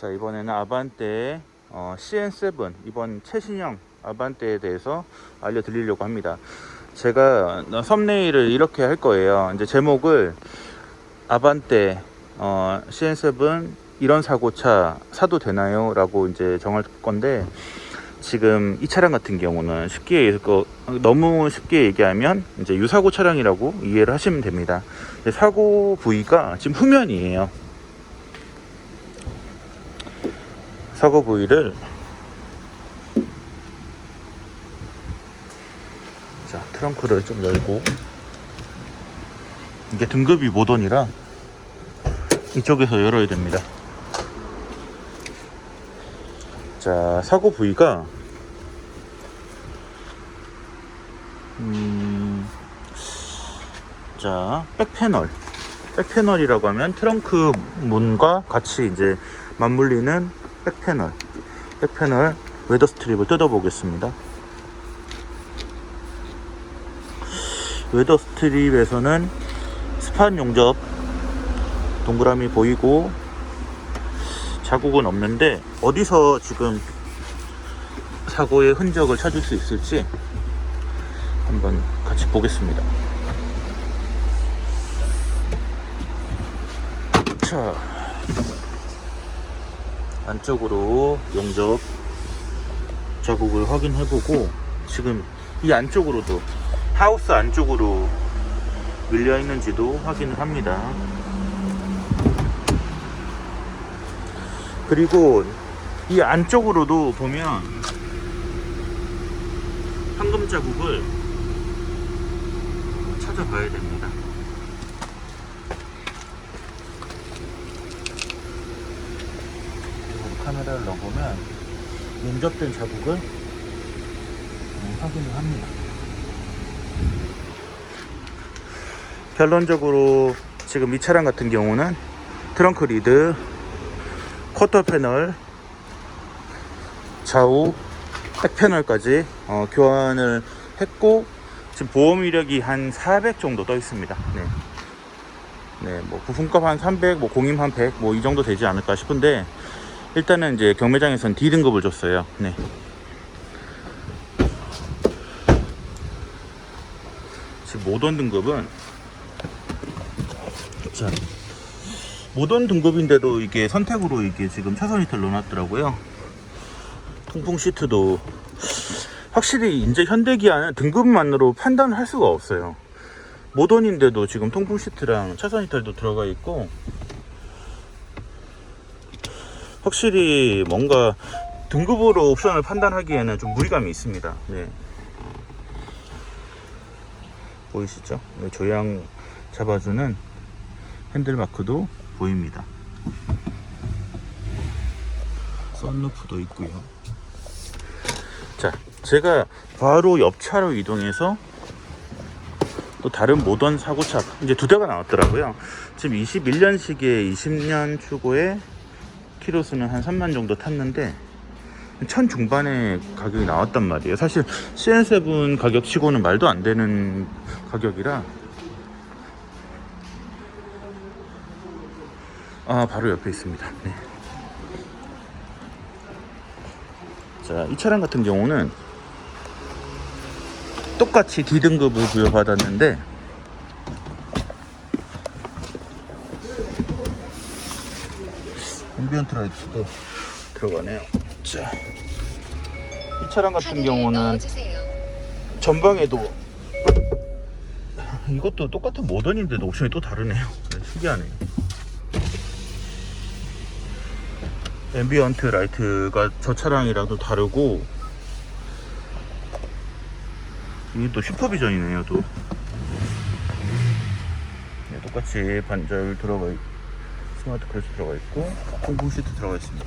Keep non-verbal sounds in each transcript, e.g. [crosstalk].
자 이번에는 아반떼 어, CN7 이번 최신형 아반떼에 대해서 알려드리려고 합니다. 제가 썸네일을 이렇게 할 거예요. 이제 제목을 아반떼 어, CN7 이런 사고차 사도 되나요? 라고 이제 정할 건데 지금 이 차량 같은 경우는 쉽게 얘기- 너무 쉽게 얘기하면 이제 유사고 차량이라고 이해를 하시면 됩니다. 사고 부위가 지금 후면이에요. 사고 부위를 자 트렁크를 좀 열고 이게 등급이 모던이라 이쪽에서 열어야 됩니다. 자 사고 부위가 음, 자 백패널 백패널이라고 하면 트렁크 문과 같이 이제 맞물리는 백패널 백패널 웨더 스트립을 뜯어 보겠습니다 웨더 스트립에서는 스판 용접 동그라미 보이고 자국은 없는데 어디서 지금 사고의 흔적을 찾을 수 있을지 한번 같이 보겠습니다. 자, 안쪽으로 용접 자국을 확인해보고 지금 이 안쪽으로도 하우스 안쪽으로 밀려 있는지도 확인을 합니다. 그리고 이 안쪽으로도 보면 황금 자국을 찾아봐야 됩니다. 그리고 카메라를 넣어 보면 용접된 자국을 음, 확인을 합니다. 결론적으로 지금 이 차량 같은 경우는 트렁크 리드, 쿼터 패널, 좌우 백 패널까지 어, 교환을 했고 지금 보험 이력이 한 400 정도 떠 있습니다. 네. 네, 뭐 부품값 한 300, 뭐 공임 한 100, 뭐 이 정도 되지 않을까 싶은데 일단은 이제 경매장에선 D 등급을 줬어요. 네. 지금 모던 등급은 자 모던 등급인데도 이게 선택으로 이게 지금 차선 이탈 넣어놨더라고요. 통풍 시트도 확실히 이제 현대기아는 등급만으로 판단을 할 수가 없어요. 모던인데도 지금 통풍 시트랑 차선 이탈도 들어가 있고 확실히 뭔가 등급으로 옵션을 판단하기에는 좀 무리감이 있습니다. 네. 보이시죠? 네, 조향 잡아주는 핸들 마크도 보입니다. 썬루프도 있고요. 자, 제가 바로 옆 차로 이동해서 또 다른 모던 사고차 이제 두 대가 나왔더라고요. 지금 21년식에 20년 추고에 키로수는 한 3만 정도 탔는데 천 중반에 가격이 나왔단 말이에요. 사실 CN7 가격치고는 말도 안 되는 가격이라 아 바로 옆에 있습니다. 네. 자, 이 차량 같은 경우는 똑같이 D등급을 부여받았는데 앰비언트 라이트도 들어가네요. 자, 이 차량 같은 경우는 전방에도 [laughs] 이것도 똑같은 모던인데도 옵션이 또 다르네요. 네, 신기하네요. 앰비언트 라이트가 저 차량이랑도 다르고 이게 또 슈퍼비전이네요 또 네, 똑같이 반절 들어가 있, 스마트 클래스 들어가 있고 통풍 시트 들어가 있습니다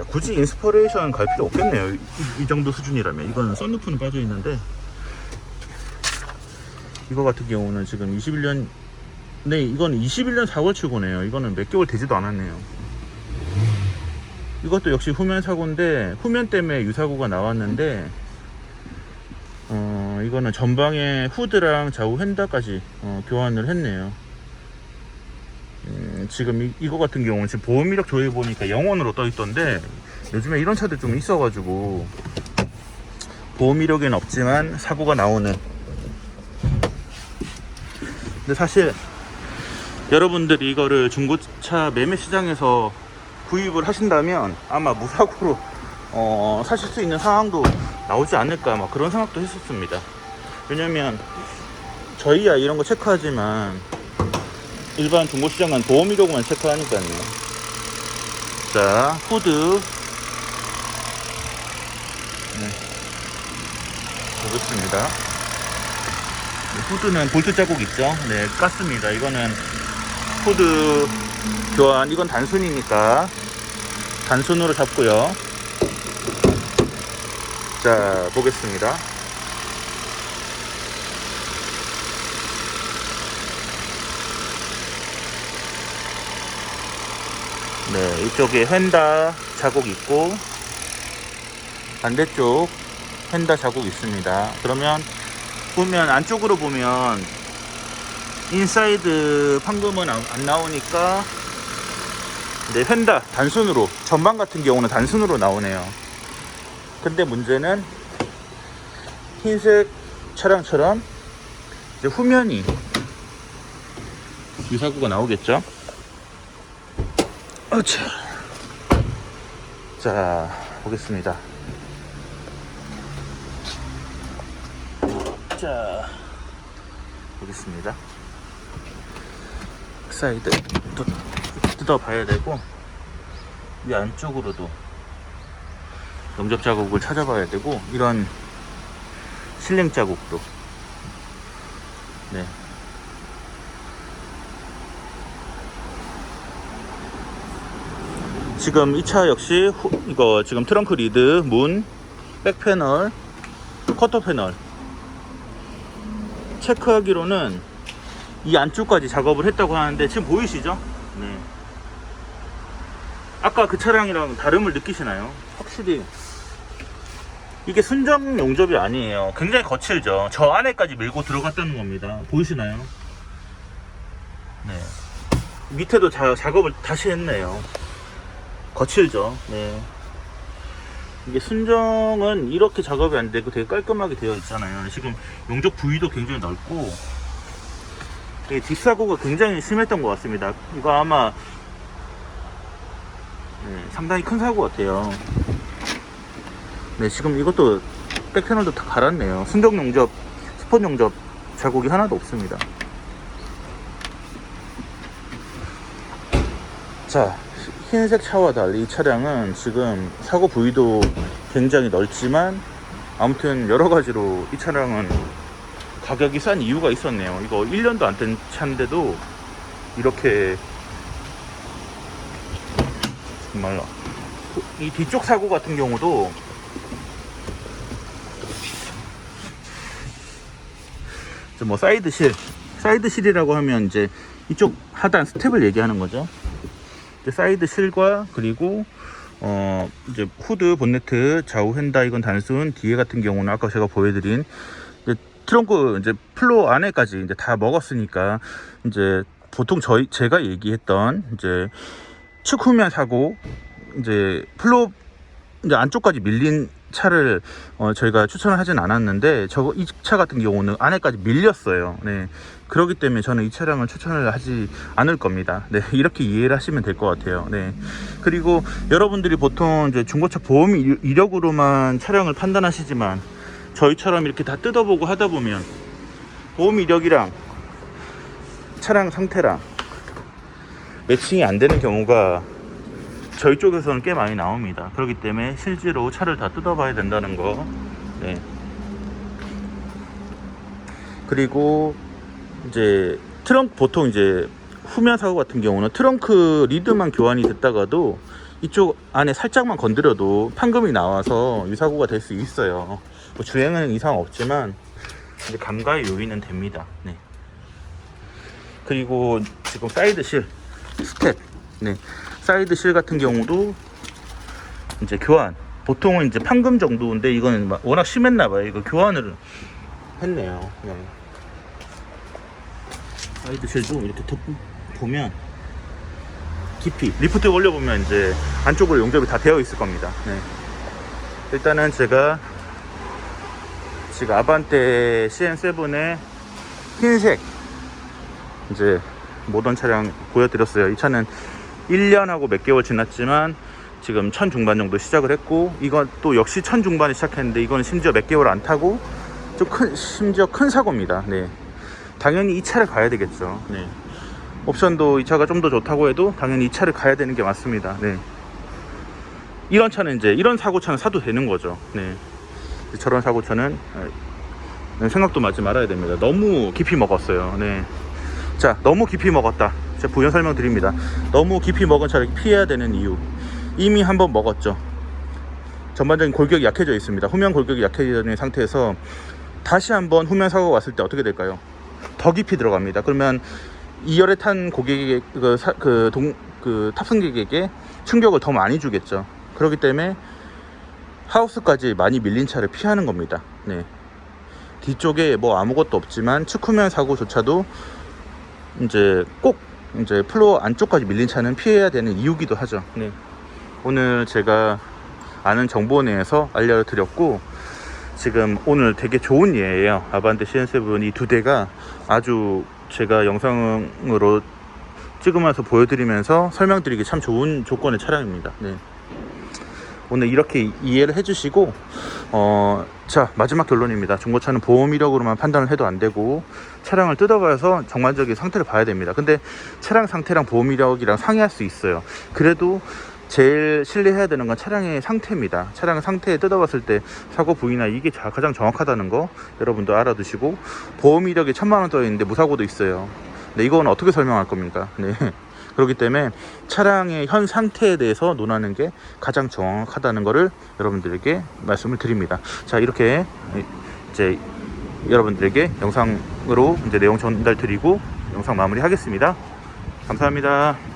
야, 굳이 인스퍼레이션 갈 필요 없겠네요 이, 이 정도 수준이라면 이건 썬루프는 빠져 있는데 이거 같은 경우는 지금 21년 네, 이건 21년 4월 출고네요. 이거는 몇 개월 되지도 않았네요. 이것도 역시 후면 사고인데 후면 때문에 유사고가 나왔는데 어 이거는 전방에 후드랑 좌우 휀다까지 어, 교환을 했네요. 음, 지금 이, 이거 같은 경우는 지금 보험 이력 조회 보니까 영원으로 떠 있던데 요즘에 이런 차들 좀 있어가지고 보험 이력에는 없지만 사고가 나오는 근데 사실 여러분들이 이거를 중고차 매매 시장에서 구입을 하신다면 아마 무사고로 어, 사실 수 있는 상황도 나오지 않을까 막 그런 생각도 했었습니다. 왜냐면 저희야 이런 거 체크하지만 일반 중고시장은 이력만 체크하니까요. 자, 후드. 네. 보겠습니다. 네, 후드는 볼트 자국 있죠? 네, 깠습니다. 이거는 후드 교환, 이건 단순이니까 단순으로 잡고요. 자, 보겠습니다. 네, 이쪽에 휀다 자국 있고 반대쪽 휀다 자국 있습니다. 그러면 보면 안쪽으로 보면 인사이드 판금은 안, 안 나오니까 네, 휀다 단순으로 전방 같은 경우는 단순으로 나오네요. 근데 문제는 흰색 차량처럼 이제 후면이 유사구가 나오겠죠? 어차. 자, 보겠습니다. 자, 보겠습니다. 사이드 또 뜯어봐야 되고, 이 안쪽으로도 영접 자국을 찾아봐야 되고, 이런 실링 자국도. 네. 지금 이 차 역시 후- 이거 지금 트렁크 리드, 문, 백 패널, 커터 패널 체크하기로는 이 안쪽까지 작업을 했다고 하는데 지금 보이시죠? 네. 아까 그 차량이랑 다름을 느끼시나요? 확실히 이게 순정 용접이 아니에요. 굉장히 거칠죠. 저 안에까지 밀고 들어갔다는 겁니다. 보이시나요? 네. 밑에도 자, 작업을 다시 했네요. 거칠죠. 네. 이게 순정은 이렇게 작업이 안 되고 되게 깔끔하게 되어 있잖아요. 지금 용접 부위도 굉장히 넓고 이게 뒷사고가 굉장히 심했던 것 같습니다. 이거 아마 네, 상당히 큰 사고 같아요. 네, 지금 이것도 백패널도 다 갈았네요. 순정 용접, 스폰 용접 자국이 하나도 없습니다. 자, 흰색 차와 달리 이 차량은 지금 사고 부위도 굉장히 넓지만 아무튼 여러 가지로 이 차량은 가격이 싼 이유가 있었네요. 이거 1년도 안 된 차인데도 이렇게 정말로 이 뒤쪽 사고 같은 경우도 뭐 사이드실 사이드실이라고 하면 이제 이쪽 하단 스텝을 얘기하는 거죠. 사이드 실과 그리고 어 이제 후드 본네트 좌우 휀다 이건 단순 뒤에 같은 경우는 아까 제가 보여드린 이제 트렁크 이제 플로 안에까지 이제 다 먹었으니까 이제 보통 저희 제가 얘기했던 이제 측 후면 사고 이제 플로 이제 안쪽까지 밀린 차를 어, 저희가 추천을 하진 않았는데 저거 이 차 같은 경우는 안에까지 밀렸어요. 네. 그렇기 때문에 저는 이 차량을 추천을 하지 않을 겁니다. 네. [laughs] 이렇게 이해를 하시면 될 것 같아요. 네. 그리고 여러분들이 보통 이제 중고차 보험 이- 이력으로만 차량을 판단하시지만 저희처럼 이렇게 다 뜯어보고 하다 보면 보험 이력이랑 차량 상태랑 매칭이 안 되는 경우가 저희 쪽에서는 꽤 많이 나옵니다. 그렇기 때문에 실제로 차를 다 뜯어봐야 된다는 거. 네. 그리고 이제 트렁크 보통 이제 후면 사고 같은 경우는 트렁크 리드만 교환이 됐다가도 이쪽 안에 살짝만 건드려도 판금이 나와서 유사고가 될 수 있어요. 뭐 주행은 이상 없지만 이제 감가의 요인은 됩니다. 네. 그리고 지금 사이드 실 스텝, 네. 사이드 실 같은 경우도 이제 교환. 보통은 이제 판금 정도인데 이거는 막 워낙 심했나 봐요. 이거 교환을 했네요. 네. 사이드 실도 이렇게 덮- 보면 깊이 리프트 올려보면 이제 안쪽으로 용접이 다 되어 있을 겁니다. 네. 일단은 제가 지금 아반떼 CN7의 흰색 이제 모던 차량 보여드렸어요. 이 차는 1년하고 몇 개월 지났지만 지금 천 중반 정도 시작을 했고 이건 또 역시 천 중반에 시작했는데 이건 심지어 몇 개월 안 타고 좀 큰 심지어 큰 사고입니다. 네. 당연히 이 차를 가야 되겠죠. 네. 옵션도 이 차가 좀 더 좋다고 해도 당연히 이 차를 가야 되는 게 맞습니다. 네. 이런 차는 이제 이런 사고차는 사도 되는 거죠. 네. 저런 사고차는 네, 생각도 하지 말아야 됩니다. 너무 깊이 먹었어요. 네. 자, 너무 깊이 먹었다. 제가 부연 설명드립니다. 너무 깊이 먹은 차를 피해야 되는 이유. 이미 한번 먹었죠. 전반적인 골격이 약해져 있습니다. 후면 골격이 약해져 있는 상태에서 다시 한번 후면 사고가 왔을 때 어떻게 될까요? 더 깊이 들어갑니다. 그러면 2열에 탄 고객에게 그, 사- 그, 동, 그 탑승객에게 충격을 더 많이 주겠죠. 그렇기 때문에 하우스까지 많이 밀린 차를 피하는 겁니다. 네. 뒤쪽에 뭐 아무것도 없지만 측후면 사고조차도 이제 꼭 이제 플로어 안쪽까지 밀린 차는 피해야 되는 이유기도 하죠. 네. 오늘 제가 아는 정보 내에서 알려드렸고 지금 오늘 되게 좋은 예예요. 아반떼 CN7 이 두 대가 아주 제가 영상으로 찍으면서 보여드리면서 설명드리기 참 좋은 조건의 차량입니다. 네. 오늘 이렇게 이해를 해주시고 어, 자 마지막 결론입니다. 중고차는 보험 이력으로만 판단을 해도 안 되고 차량을 뜯어봐서 전반적인 상태를 봐야 됩니다. 근데 차량 상태랑 보험 이력이랑 상의할 수 있어요. 그래도 제일 신뢰해야 되는 건 차량의 상태입니다. 차량 상태에 뜯어봤을 때 사고 부위나 이게 자- 가장 정확하다는 거 여러분도 알아두시고 보험 이력이 천만 원 떠 있는데 무사고도 있어요. 네, 이건 어떻게 설명할 겁니까? 네. 그렇기 때문에 차량의 현 상태에 대해서 논하는 게 가장 정확하다는 것을 여러분들에게 말씀을 드립니다. 자, 이렇게 이제 여러분들에게 영상으로 이제 내용 전달 드리고 영상 마무리 하겠습니다. 감사합니다.